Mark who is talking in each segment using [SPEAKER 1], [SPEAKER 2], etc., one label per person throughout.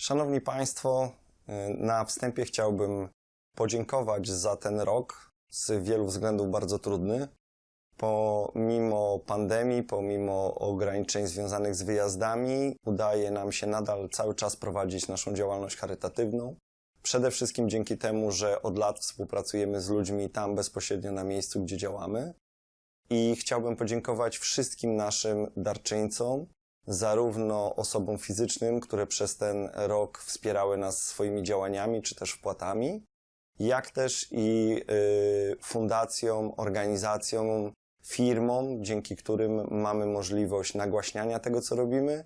[SPEAKER 1] Szanowni Państwo, y, na wstępie chciałbym podziękować za ten rok, z wielu względów bardzo trudny. Pomimo pandemii, pomimo ograniczeń związanych z wyjazdami, udaje nam się nadal cały czas prowadzić naszą działalność charytatywną. Przede wszystkim dzięki temu, że od lat współpracujemy z ludźmi tam bezpośrednio na miejscu, gdzie działamy. I chciałbym podziękować wszystkim naszym darczyńcom, zarówno osobom fizycznym, które przez ten rok wspierały nas swoimi działaniami czy też wpłatami, jak też i y, fundacjom, organizacjom, firmom, dzięki którym mamy możliwość nagłaśniania tego, co robimy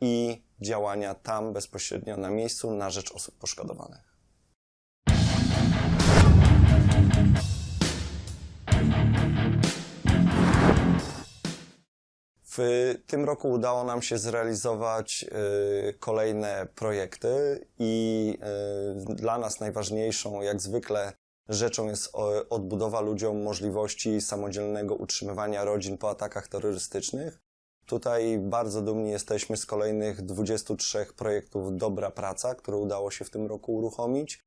[SPEAKER 1] i działania tam bezpośrednio na miejscu na rzecz osób poszkodowanych. W tym roku udało nam się zrealizować y, kolejne projekty i y, dla nas najważniejszą, jak zwykle, rzeczą jest odbudowa ludziom możliwości samodzielnego utrzymywania rodzin po atakach terrorystycznych. Tutaj bardzo dumni jesteśmy z kolejnych 23 projektów Dobra Praca, które udało się w tym roku uruchomić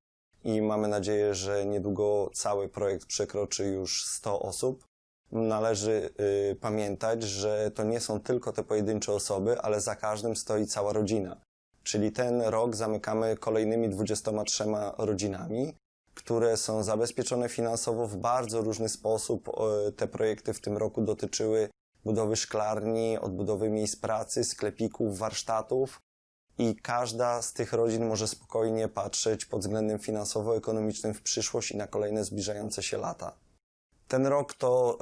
[SPEAKER 1] i mamy nadzieję, że niedługo cały projekt przekroczy już 100 osób należy y, pamiętać, że to nie są tylko te pojedyncze osoby, ale za każdym stoi cała rodzina. Czyli ten rok zamykamy kolejnymi 23 rodzinami, które są zabezpieczone finansowo w bardzo różny sposób. Te projekty w tym roku dotyczyły budowy szklarni, odbudowy miejsc pracy, sklepików, warsztatów. I każda z tych rodzin może spokojnie patrzeć pod względem finansowo-ekonomicznym w przyszłość i na kolejne zbliżające się lata. Ten rok to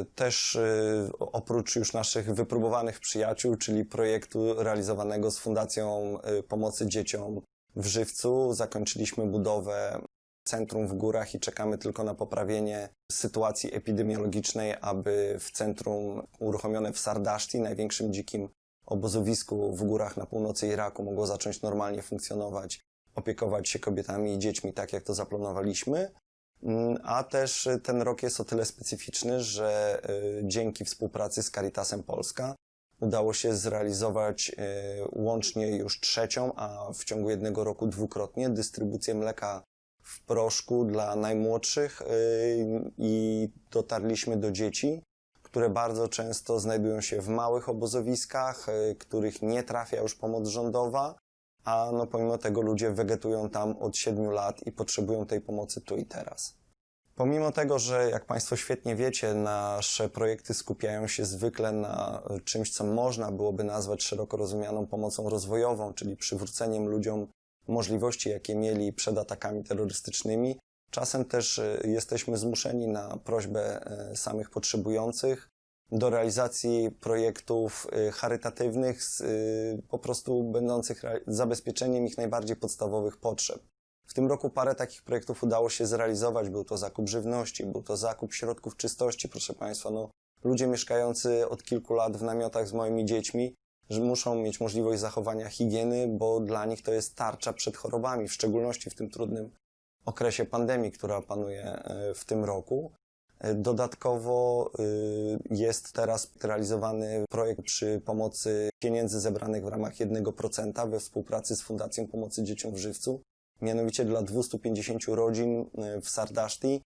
[SPEAKER 1] y, też y, oprócz już naszych wypróbowanych przyjaciół, czyli projektu realizowanego z Fundacją y, Pomocy Dzieciom w Żywcu, zakończyliśmy budowę centrum w górach i czekamy tylko na poprawienie sytuacji epidemiologicznej, aby w centrum uruchomione w Sardaszti, największym dzikim obozowisku w górach na północy Iraku, mogło zacząć normalnie funkcjonować, opiekować się kobietami i dziećmi tak, jak to zaplanowaliśmy. Mm, A też y, ten rok jest o tyle specyficzny, że y, dzięki współpracy z Caritasem Polska udało się zrealizować y, łącznie już trzecią, a w ciągu jednego roku dwukrotnie dystrybucję mleka w proszku dla najmłodszych i dotarliśmy do dzieci, które bardzo często znajdują się w małych obozowiskach, których nie trafia już pomoc rządowa, a no pomimo tego ludzie wegetują tam od 7 lat i potrzebują tej pomocy tu i teraz. Pomimo tego, że jak Państwo świetnie wiecie, nasze projekty skupiają się zwykle na czymś, co można byłoby nazwać szeroko rozumianą pomocą rozwojową, czyli przywróceniem ludziom możliwości, jakie mieli przed atakami terrorystycznymi, czasem też y, jesteśmy zmuszeni na prośbę y, samych potrzebujących do realizacji projektów y, charytatywnych, y, po prostu będących zabezpieczeniem ich najbardziej podstawowych potrzeb. W tym roku parę takich projektów udało się zrealizować. Był to zakup żywności, był to zakup środków czystości, proszę Państwa. No, ludzie mieszkający od kilku lat w namiotach z małymi dziećmi, że muszą mieć możliwość zachowania higieny, bo dla nich to jest tarcza przed chorobami, w szczególności w tym trudnym okresie pandemii, która panuje e, w tym roku. E, Dodatkowo y, jest teraz realizowany projekt przy pomocy pieniędzy zebranych w ramach 1% we współpracy z Fundacją Pomocy Dzieciom w Żywcu. Mianowicie dla 250 rodzin y, w Sardaszti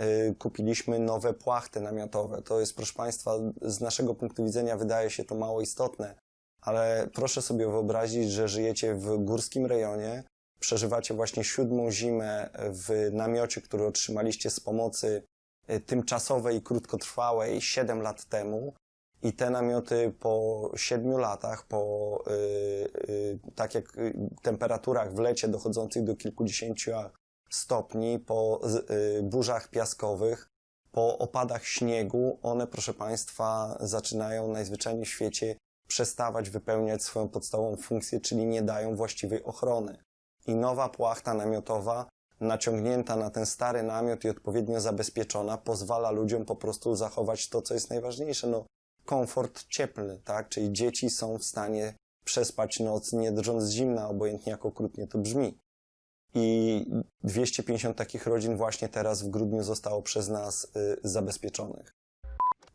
[SPEAKER 1] y, kupiliśmy nowe płachty namiotowe. To jest, proszę Państwa, z naszego punktu widzenia wydaje się to mało istotne, ale proszę sobie wyobrazić, że żyjecie w górskim rejonie, przeżywacie właśnie siódmą zimę w namiocie, który otrzymaliście z pomocy tymczasowej i krótkotrwałej 7 lat temu. I te namioty po 7 latach, po y, y, tak jak y, temperaturach w lecie dochodzących do kilkudziesięciu stopni, po y, burzach piaskowych, po opadach śniegu, one, proszę Państwa, zaczynają najzwyczajniej w świecie przestawać wypełniać swoją podstawową funkcję, czyli nie dają właściwej ochrony. I nowa płachta namiotowa naciągnięta na ten stary namiot i odpowiednio zabezpieczona, pozwala ludziom po prostu zachować to, co jest najważniejsze, no, komfort cieplny, tak? Czyli dzieci są w stanie przespać noc, nie drżąc zimna, obojętnie jak okrutnie to brzmi. I 250 takich rodzin właśnie teraz w grudniu zostało przez nas y, zabezpieczonych.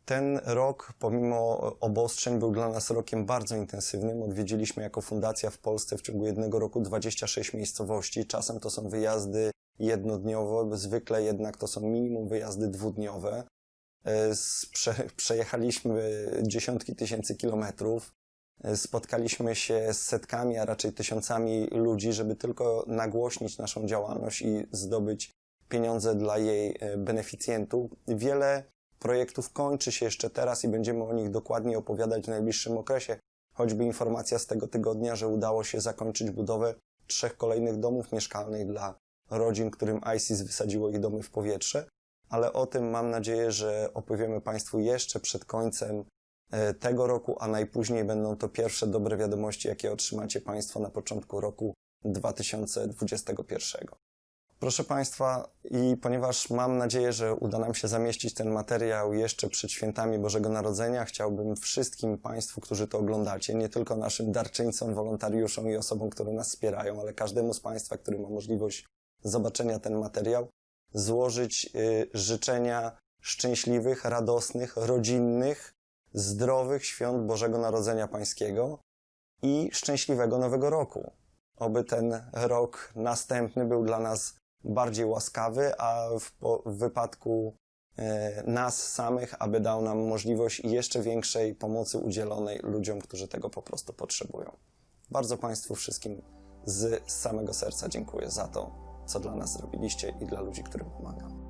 [SPEAKER 1] Ten rok, pomimo obostrzeń, był dla nas rokiem bardzo intensywnym. Odwiedziliśmy jako fundacja w Polsce w ciągu jednego roku 26 miejscowości. Czasem to są wyjazdy jednodniowe, zwykle jednak to są minimum wyjazdy dwudniowe. E, przejechaliśmy dziesiątki tysięcy kilometrów. E, Spotkaliśmy się z setkami, a raczej tysiącami ludzi, żeby tylko nagłośnić naszą działalność i zdobyć pieniądze dla jej e, beneficjentów. Wiele projektów kończy się jeszcze teraz i będziemy o nich dokładnie opowiadać w najbliższym okresie. Choćby informacja z tego tygodnia, że udało się zakończyć budowę trzech kolejnych domów mieszkalnych dla rodzin, którym ISIS wysadziło ich domy w powietrze. Ale o tym mam nadzieję, że opowiemy Państwu jeszcze przed końcem e, tego roku, a najpóźniej będą to pierwsze dobre wiadomości, jakie otrzymacie Państwo na początku roku 2021. Proszę Państwa, i ponieważ mam nadzieję, że uda nam się zamieścić ten materiał jeszcze przed świętami Bożego Narodzenia, chciałbym wszystkim Państwu, którzy to oglądacie, nie tylko naszym darczyńcom, wolontariuszom i osobom, które nas wspierają, ale każdemu z Państwa, który ma możliwość zobaczenia ten materiał, złożyć y, życzenia szczęśliwych, radosnych, rodzinnych, zdrowych świąt Bożego Narodzenia Pańskiego i szczęśliwego Nowego Roku. Oby ten rok następny był dla nas bardziej łaskawy, a w, w wypadku e, nas samych, aby dał nam możliwość jeszcze większej pomocy udzielonej ludziom, którzy tego po prostu potrzebują. Bardzo Państwu wszystkim z samego serca dziękuję za to, co dla nas zrobiliście i dla ludzi, którym pomagam.